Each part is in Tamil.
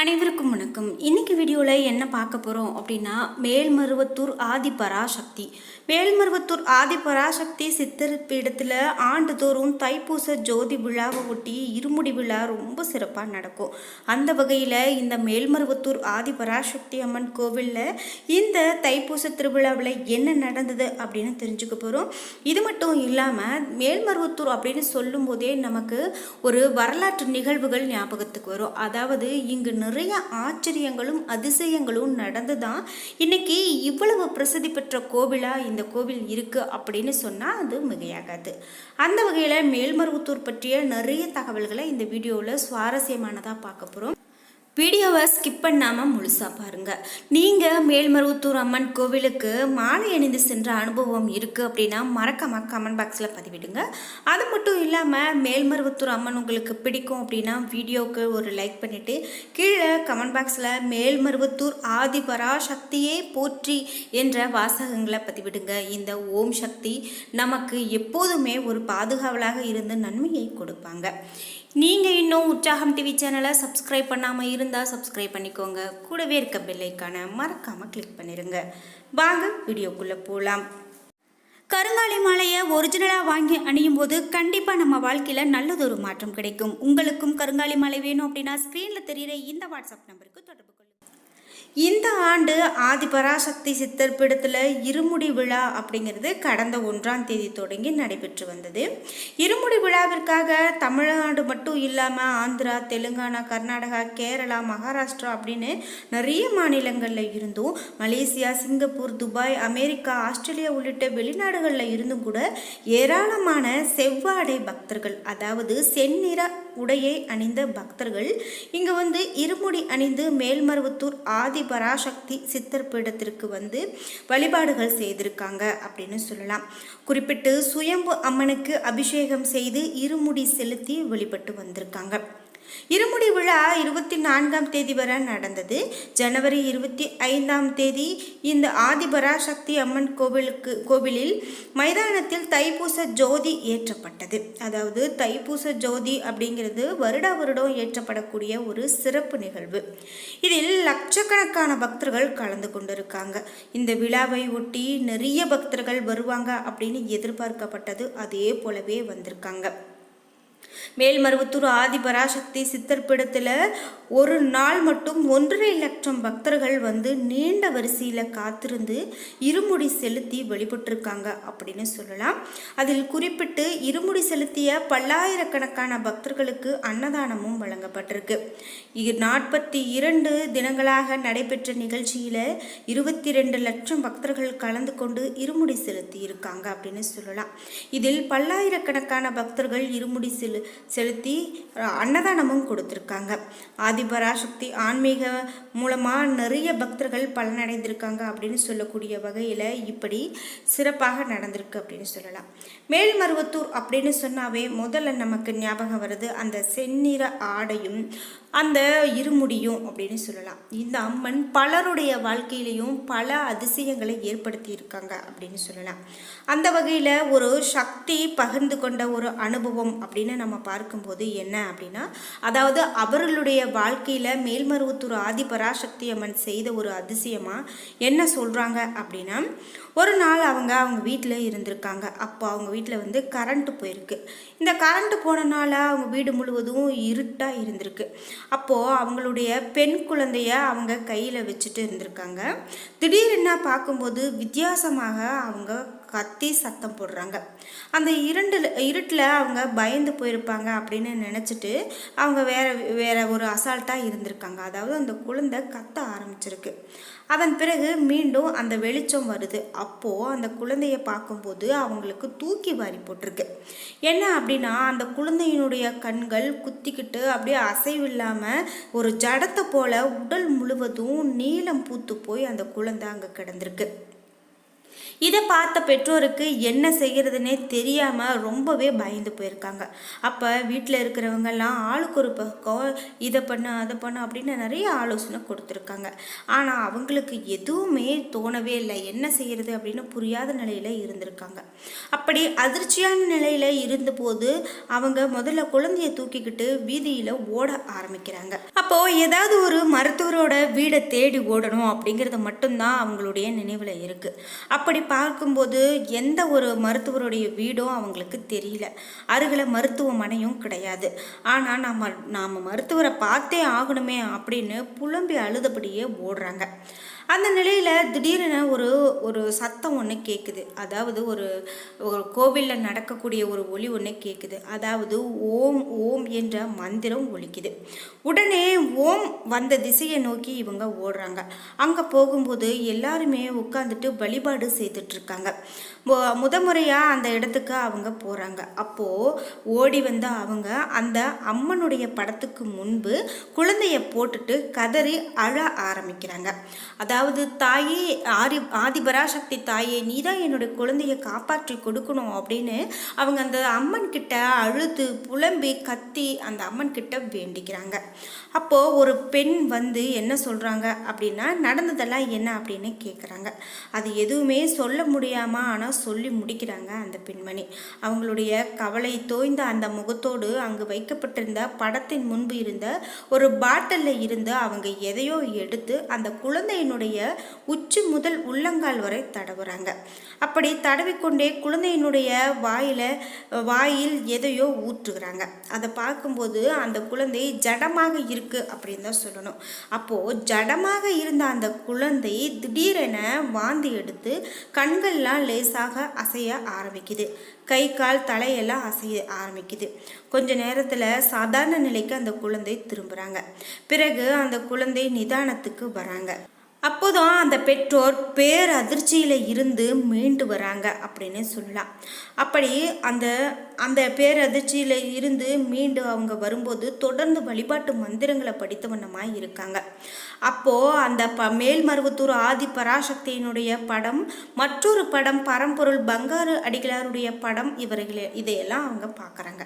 அனைவருக்கும் வணக்கம். இன்னைக்கு வீடியோவில் என்ன பார்க்க போகிறோம் அப்படின்னா மேல்மருவத்தூர் ஆதிபராசக்தி மேல்மருவத்தூர் ஆதிபராசக்தி சித்தர் பீடத்தில் ஆண்டுதோறும் தைப்பூச ஜோதி விழாவை ஒட்டி இருமுடி விழா ரொம்ப சிறப்பாக நடக்கும். அந்த வகையில் இந்த மேல்மருவத்தூர் ஆதிபராசக்தி அம்மன் கோவிலில் இந்த தைப்பூச திருவிழாவில் என்ன நடந்தது அப்படின்னு தெரிஞ்சுக்க போகிறோம் இது மட்டும் இல்லாமல் மேல்மருவத்தூர் அப்படின்னு சொல்லும்போதே நமக்கு ஒரு வரலாற்று நிகழ்வுகள் ஞாபகத்துக்கு வரும். அதாவது இங்கு நிறைய ஆச்சரியங்களும் அதிசயங்களும் நடந்து தான் இன்னைக்கு இவ்வளவு பிரசித்தி பெற்ற கோவிலா இந்த கோவில் இருக்கு அப்படின்னு சொன்னால் அது மிகையாகாது. அந்த வகையில் மேல்மருவத்தூர் பற்றிய நிறைய தகவல்களை இந்த வீடியோவில் சுவாரஸ்யமானதாக பார்க்க போகிறோம் வீடியோவை ஸ்கிப் பண்ணாமல் முழுசாக பாருங்கள் நீங்கள் மேல்மருவத்தூர் அம்மன் கோவிலுக்கு மாலை அணிந்து சென்ற அனுபவம் இருக்குது அப்படின்னா மறக்காமல் கமெண்ட் பாக்ஸில் பதிவிடுங்க. அது மட்டும் இல்லாமல் மேல்மருவத்தூர் அம்மன் உங்களுக்கு பிடிக்கும் அப்படின்னா வீடியோவுக்கு ஒரு லைக் பண்ணிவிட்டு கீழே கமெண்ட் பாக்ஸில் மேல்மருவத்தூர் ஆதி பராசக்தியே போற்றி என்ற வாசகங்களை பதிவிடுங்க. இந்த ஓம் சக்தி நமக்கு எப்போதுமே ஒரு பாதுகாவலாக இருந்து நன்மையை கொடுப்பாங்க. நீங்கள் இன்னும் உற்சாகம் டிவி சேனலை சப்ஸ்கிரைப் பண்ணாமல் இருந்தால் சப்ஸ்கிரைப் பண்ணிக்கோங்க. கூடவே இருக்க பெல்லைக்கான மறக்காமல் கிளிக் பண்ணிடுங்க வாங்க வீடியோக்குள்ளே போகலாம் கருங்காலி மாலையை ஒரிஜினலாக வாங்கி அணியும் போது கண்டிப்பாக நம்ம வாழ்க்கையில் நல்லதொரு மாற்றம் கிடைக்கும். உங்களுக்கும் கருங்காலி மாலை வேணும் அப்படின்னா ஸ்க்ரீனில் தெரிகிற இந்த வாட்ஸ்அப் நம்பருக்கு தொடர்பு இந்த ஆண்டு ஆதிபராசக்தி சித்தர் பீடத்தில் இருமுடி விழா அப்படிங்கிறது கடந்த ஒன்றாம் தேதி தொடங்கி நடைபெற்று வந்தது. இருமுடி விழாவிற்காக தமிழ்நாடு மட்டும் இல்லாமல் ஆந்திரா தெலுங்கானா கர்நாடகா கேரளா மகாராஷ்டிரா அப்படின்னு நிறைய மாநிலங்களில் இருந்தும் Malaysia Singapore Dubai America Australia உள்ளிட்ட வெளிநாடுகளில் இருந்தும் கூட ஏராளமான செவ்வாடை பக்தர்கள் அதாவது செந்நிற உடையை அணிந்த பக்தர்கள் இங்கே வந்து இருமுடி அணிந்து மேல்மருவத்தூர் ஆதி பராசக்தி சித்தர் பீடத்திற்கு வந்து வழிபாடுகள் செய்திருக்காங்க அப்படின்னு சொல்லலாம். குறிப்பிட்டு சுயம்பு அம்மனுக்கு அபிஷேகம் செய்து இருமுடி செலுத்தி வழிபட்டு வந்திருக்காங்க. இருமுடி விழா இருபத்தி நான்காம் தேதி வரை நடந்தது. ஜனவரி இருபத்தி ஐந்தாம் தேதி இந்த ஆதிபராசக்தி அம்மன் கோவிலுக்கு கோவிலில் மைதானத்தில் தைப்பூச ஜோதி ஏற்றப்பட்டது. அதாவது தைப்பூச ஜோதி அப்படிங்கிறது வருடா வருடம் ஏற்றப்படக்கூடிய ஒரு சிறப்பு நிகழ்வு. இதில் லட்சக்கணக்கான பக்தர்கள் கலந்து கொண்டிருக்காங்க. இந்த விழாவை ஒட்டி நிறைய பக்தர்கள் வருவாங்க அப்படின்னு எதிர்பார்க்கப்பட்டது. அதே போலவே வந்திருக்காங்க. மேல்மருவத்தூர் ஆதிபராசக்தி சித்தர்பிடத்தில் ஒரு நாள் மட்டும் ஒன்றரை லட்சம் பக்தர்கள் வந்து நீண்ட வரிசையில் காத்திருந்து இருமுடி செலுத்தி வழிபட்டிருக்காங்க அப்படின்னு சொல்லலாம். அதில் குறிப்பிட்டு இருமுடி செலுத்திய பல்லாயிரக்கணக்கான பக்தர்களுக்கு அன்னதானமும் வழங்கப்பட்டிருக்கு. நாற்பத்தி இரண்டு தினங்களாக நடைபெற்ற நிகழ்ச்சியில் இருபத்தி ரெண்டு லட்சம் பக்தர்கள் கலந்து கொண்டு இருமுடி செலுத்தி இருக்காங்க அப்படின்னு சொல்லலாம். இதில் பல்லாயிரக்கணக்கான பக்தர்கள் இருமுடி செலு செலுத்தி அன்னதானமும் கொடுத்துருக்காங்க. ஆதிபராசக்தி ஆன்மீக மூலமாக நிறைய பக்தர்கள் பலனடைந்திருக்காங்க அப்படின்னு சொல்லக்கூடிய வகையில் இப்படி சிறப்பாக நடந்திருக்கு அப்படின்னு சொல்லலாம். மேல்மருவத்தூர் அப்படின்னு சொன்னாவே முதல்ல நமக்கு ஞாபகம் வருது அந்த செந்நிற ஆடையும் அந்த இருமுடியும் அப்படின்னு சொல்லலாம். இந்த அம்மன் பலருடைய வாழ்க்கையிலையும் பல அதிசயங்களை ஏற்படுத்தி இருக்காங்க அப்படின்னு சொல்லலாம். அந்த வகையில் ஒரு சக்தி பகிர்ந்து கொண்ட ஒரு அனுபவம் அப்படின்னு நம்ம பார்க்கும்போது என்ன அப்படின்னா அதாவது அவர்களுடைய வாழ்க்கையில் மேல்மருவத்தூர் ஆதி பராசக்தி அம்மன் செய்த ஒரு அதிசயமாக என்ன சொல்கிறாங்க அப்படின்னா ஒரு நாள் அவங்க அவங்க வீட்டில் இருந்திருக்காங்க. அப்போ அவங்க வீட்டில் வந்து கரண்ட்டு போயிருக்கு. இந்த கரண்ட்டு போனனால அவங்க வீடு முழுவதும் இருட்டாக இருந்திருக்கு. அப்போது அவங்களுடைய பெண் குழந்தைய அவங்க கையில் வச்சுட்டு இருந்திருக்காங்க. திடீரென பார்க்கும்போது வித்தியாசமாக அவங்க கத்தி சத்தம் போடுறாங்க. அந்த இருண்டில் இருட்டில் அவங்க பயந்து போயிருப்பாங்க அப்படின்னு நினச்சிட்டு அவங்க வேற வேற ஒரு அசால்ட்டாக இருந்திருக்காங்க. அதாவது அந்த குழந்தை கத்த ஆரம்பிச்சிருக்கு. அதன் பிறகு மீண்டும் அந்த வெளிச்சம் வருது. அப்போது அந்த குழந்தைய பார்க்கும்போது அவங்களுக்கு தூக்கி வாரி போட்டிருக்கு. என்ன அப்படின்னா அந்த குழந்தையினுடைய கண்கள் குத்திக்கிட்டு அப்படியே அசைவில்லாமல் ஒரு ஜடத்தை போல் உடல் முழுவதும் நீளம் பூத்து போய் அந்த குழந்தை அங்கே கிடந்திருக்கு. இதை பார்த்த பெற்றோருக்கு என்ன செய்கிறதுனே தெரியாமல் ரொம்பவே பயந்து போயிருக்காங்க. அப்போ வீட்டில் இருக்கிறவங்கெல்லாம் ஆளுக்கு ஒரு பக்கம் இதை பண்ண அதை பண்ண அப்படின்னு நிறைய ஆலோசனை கொடுத்துருக்காங்க. ஆனால் அவங்களுக்கு எதுவுமே தோணவே இல்லை. என்ன செய்கிறது அப்படின்னு புரியாத நிலையில் இருந்திருக்காங்க. அப்படி அதிர்ச்சியான நிலையில் இருந்தபோது அவங்க முதல்ல குழந்தைய தூக்கிக்கிட்டு வீதியில் ஓட ஆரம்பிக்கிறாங்க. அப்போது ஏதாவது ஒரு மருத்துவரோட வீடை தேடி ஓடணும் அப்படிங்கிறது மட்டும்தான் அவங்களுடைய நினைவில் இருக்குது அப்படி பார்க்கும்போது எந்த ஒரு மருத்துவருடைய வீடும் அவங்களுக்கு தெரியல. அருகில் மருத்துவமனையும் கிடையாது. ஆனால் நம்ம நாம் மருத்துவரை பார்த்தே ஆகணுமே அப்படின்னு புலம்பி அழுதபடியே ஓடுறாங்க. அந்த நிலையில் திடீரென ஒரு ஒரு சத்தம் ஒன்று கேட்குது அதாவது ஒரு ஒரு கோவிலில் நடக்கக்கூடிய ஒரு ஒலி ஒன்று கேட்குது அதாவது ஓம் ஓம் என்ற மந்திரம் ஒழிக்குது உடனே ஓம் வந்த திசையை நோக்கி இவங்க ஓடுறாங்க. அங்கே போகும்போது எல்லாருமே உட்காந்துட்டு வழிபாடு செய்துட்ருக்காங்க. முத முறையாக அந்த இடத்துக்கு அவங்க போகிறாங்க அப்போது ஓடி வந்த அவங்க அந்த அம்மனுடைய படத்துக்கு முன்பு குழந்தைய போட்டுட்டு கதறி அழ ஆரம்பிக்கிறாங்க. அதாவது தாயே ஆதி ஆதிபராசக்தி தாயே நீ தான் என்னுடைய குழந்தைய காப்பாற்றி கொடுக்கணும் அப்படின்னு அவங்க அந்த அம்மன் கிட்ட அழுது புலம்பி கத்தி அந்த அம்மன் கிட்ட வேண்டிக்கிறாங்க. அப்போது ஒரு பெண் வந்து என்ன சொல்கிறாங்க அப்படின்னா நடந்ததெல்லாம் என்ன? அப்படின்னு கேட்குறாங்க அது எதுவுமே சொல்ல முடியாமல் ஆனால் சொல்லி முடிக்கிறாங்க அந்த பெண்மணி. அவங்களுடைய கவலை தோய்ந்த அந்த முகத்தோடு அங்கு வைக்கப்பட்டிருந்த படத்தின் முன்பு இருந்த ஒரு பாட்டிலில் இருந்து அவங்க எதையோ எடுத்து அந்த குழந்தையினுடைய உச்சி முதல் உள்ளங்கால் வரை தடவுறாங்க. அப்படி தடவிக்கொண்டே குழந்தையினுடைய வாயில் வாயில் எதையோ ஊற்றுகிறாங்க. அதை பார்க்கும்போது அந்த குழந்தை ஜடமாக இருக்கு அப்படின்னு தான் சொல்லணும். அப்போது ஜடமாக இருந்த அந்த குழந்தை திடீரென வாந்தி எடுத்து கண்கள்லாம் லேசாக அசைய ஆரம்பிக்குது. கை கால் தலையெல்லாம் அசைய ஆரம்பிக்குது. கொஞ்ச நேரத்தில் சாதாரண நிலைக்கு அந்த குழந்தை திரும்புகிறாங்க பிறகு அந்த குழந்தை நிதானத்துக்கு வராங்க. அப்போதான் அந்த பெற்றோர் பேர் அதிர்ச்சியில் இருந்து மீண்டு வராங்க அப்படின்னு சொல்லலாம். அப்படி அந்த அந்த பேரதிர்ச்சியில் இருந்து மீண்டு அவங்க வரும்போது தொடர்ந்து வழிபாட்டு மந்திரங்களை படித்த வண்ணமாக இருக்காங்க. அப்போது அந்த ப மேல்மருவத்தூர் ஆதி பராசக்தியினுடைய படம் மற்றொரு படம் பரம்பொருள் பங்காரு அடிகளாருடைய படம் இவர்களை இதையெல்லாம் அவங்க பார்க்குறாங்க.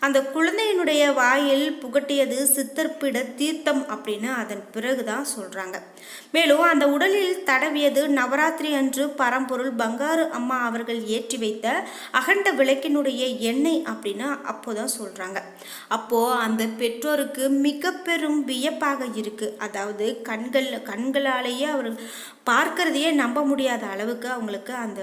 அந்த குழந்தையினுடைய வாயில் புகட்டியது சித்தர்ப்பிட தீர்த்தம் அப்படின்னு அதன் பிறகு தான் சொல்கிறாங்க மேலும் அந்த உடலில் தடவியது நவராத்திரி அன்று பரம்பொருள் பங்காரு அம்மா அவர்கள் ஏற்றி வைத்த அகண்ட விளக்கினுடைய எண் எண்ணெய் அப்படின்னு அப்போதான் சொல்கிறாங்க அப்போது அந்த பெற்றோருக்கு மிக பெரும் வியப்பாக இருக்குது அதாவது கண்கள் கண்களாலேயே அவர் பார்க்கறதையே நம்ப முடியாத அளவுக்கு அவங்களுக்கு அந்த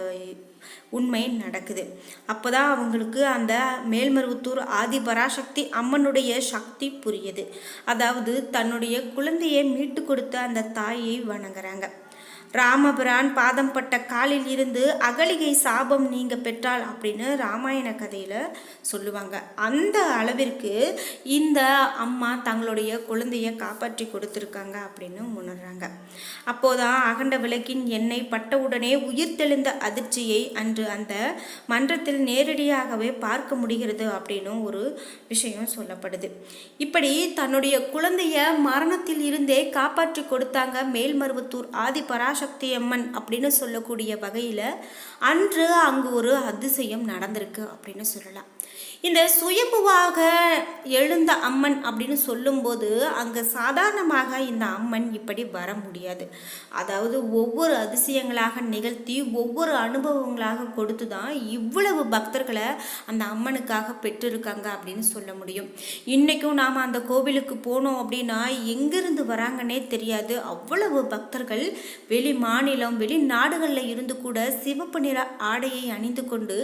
உண்மை நடக்குது. அப்போ தான் அவங்களுக்கு அந்த மேல்மருவத்தூர் ஆதிபராசக்தி அம்மனுடைய சக்தி புரியுது. அதாவது தன்னுடைய குழந்தையை மீட்டு கொடுத்த அந்த தாயை வணங்குறாங்க. ராமபிரான் பாதம் பட்ட காலில் இருந்து அகலிகை சாபம் நீங்க பெற்றால் அப்படின்னு ராமாயண கதையில் சொல்லுவாங்க. அந்த அளவிற்கு இந்த அம்மா தங்களுடைய குழந்தைய காப்பாற்றி கொடுத்துருக்காங்க அப்படின்னு உணர்றாங்க. அப்போதான் அகண்ட விளக்கின் எண்ணெய் பட்டவுடனே உயிர் தெளிந்த அதிர்ச்சியை அன்று அந்த மன்றத்தில் நேரடியாகவே பார்க்க முடிகிறது அப்படின்னு ஒரு விஷயம் சொல்லப்படுது. இப்படி தன்னுடைய குழந்தைய மரணத்தில் இருந்தே காப்பாற்றி கொடுத்தாங்க மேல்மருவத்தூர் ஆதிபரா பராசக்தி அம்மன் அப்படின்னு சொல்லக்கூடிய வகையில் அன்று அங்கு ஒரு அதிசயம் நடந்திருக்கு அப்படின்னு சொல்லலாம். இந்த சுயம்புவாக எழுந்த அம்மன் அப்படின்னு சொல்லும்போது அங்கே சாதாரணமாக இந்த அம்மன் இப்படி வர முடியாது. அதாவது ஒவ்வொரு அதிசயங்களாக நிகழ்த்தி ஒவ்வொரு அனுபவங்களாக கொடுத்து தான் இவ்வளவு பக்தர்களை அந்த அம்மனுக்காக பெற்றிருக்காங்க அப்படின்னு சொல்ல முடியும். இன்றைக்கும் நாம் அந்த கோவிலுக்கு போனோம் அப்படின்னா எங்கேருந்து வராங்கன்னே தெரியாது. அவ்வளவு பக்தர்கள் வெளி மாநிலம் வெளிநாடுகளில் இருந்து கூட சிவப்பு நிற ஆடையை அணிந்து கொண்டு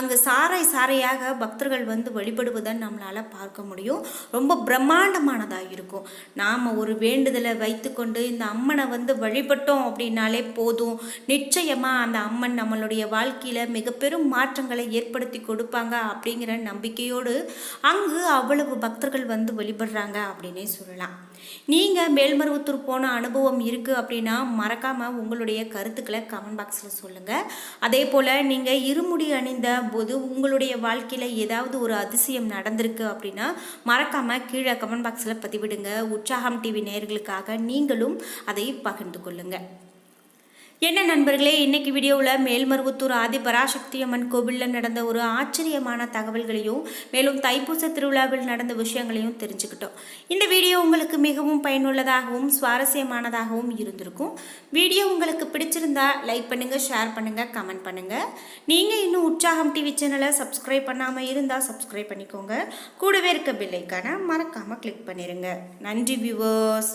அங்கு சாரை சாரையாக பக்தர்கள் வந்து வழிபடுவதை நம்மளால் பார்க்க முடியும். ரொம்ப பிரம்மாண்டமானதாக இருக்கும். நாம் ஒரு வேண்டுதலை வைத்துக்கொண்டு இந்த அம்மனை வந்து வழிபட்டோம் அப்படின்னாலே போதும். நிச்சயமாக அந்த அம்மன் நம்மளுடைய வாழ்க்கையில் மிக பெரும் மாற்றங்களை ஏற்படுத்தி கொடுப்பாங்க அப்படிங்கிற நம்பிக்கையோடு அங்கு அவ்வளவு பக்தர்கள் வந்து வழிபடுறாங்க அப்படின்னே சொல்லலாம். நீங்கள் மேல்மருவத்தூர் போன அனுபவம் இருக்குது அப்படின்னா மறக்காமல் உங்களுடைய கருத்துக்களை கமெண்ட் பாக்ஸில் சொல்லுங்கள் அதே போல் நீங்கள் இருமுடி அணிந்த போது உங்களுடைய வாழ்க்கையில் ஏதாவது ஒரு அதிசயம் நடந்திருக்கு அப்படின்னா மறக்காமல் கீழே கமெண்ட் பாக்ஸில் பதிவிடுங்க. உற்சாகம் டிவி நேர்களுக்காக நீங்களும் அதை பகிர்ந்து கொள்ளுங்கள் என்ன நண்பர்களே இன்றைக்கி வீடியோவில் மேல்மருவத்தூர் ஆதி பராசக்தி அம்மன் கோவிலில் நடந்த ஒரு ஆச்சரியமான தகவல்களையும் மேலும் தைப்பூச திருவிழாவில் நடந்த விஷயங்களையும் தெரிஞ்சுக்கிட்டோம். இந்த வீடியோ உங்களுக்கு மிகவும் பயனுள்ளதாகவும் சுவாரஸ்யமானதாகவும் இருந்திருக்கும். வீடியோ உங்களுக்கு பிடிச்சிருந்தா லைக் பண்ணுங்கள் ஷேர் பண்ணுங்கள் கமெண்ட் பண்ணுங்கள் நீங்கள் இன்னும் உற்சாகம் டிவி சேனலை சப்ஸ்கிரைப் பண்ணாமல் இருந்தால் சப்ஸ்கிரைப் பண்ணிக்கோங்க. கூடவே இருக்க பில்லைக்கான மறக்காமல் கிளிக் பண்ணிடுங்க நன்றி வியூவர்ஸ்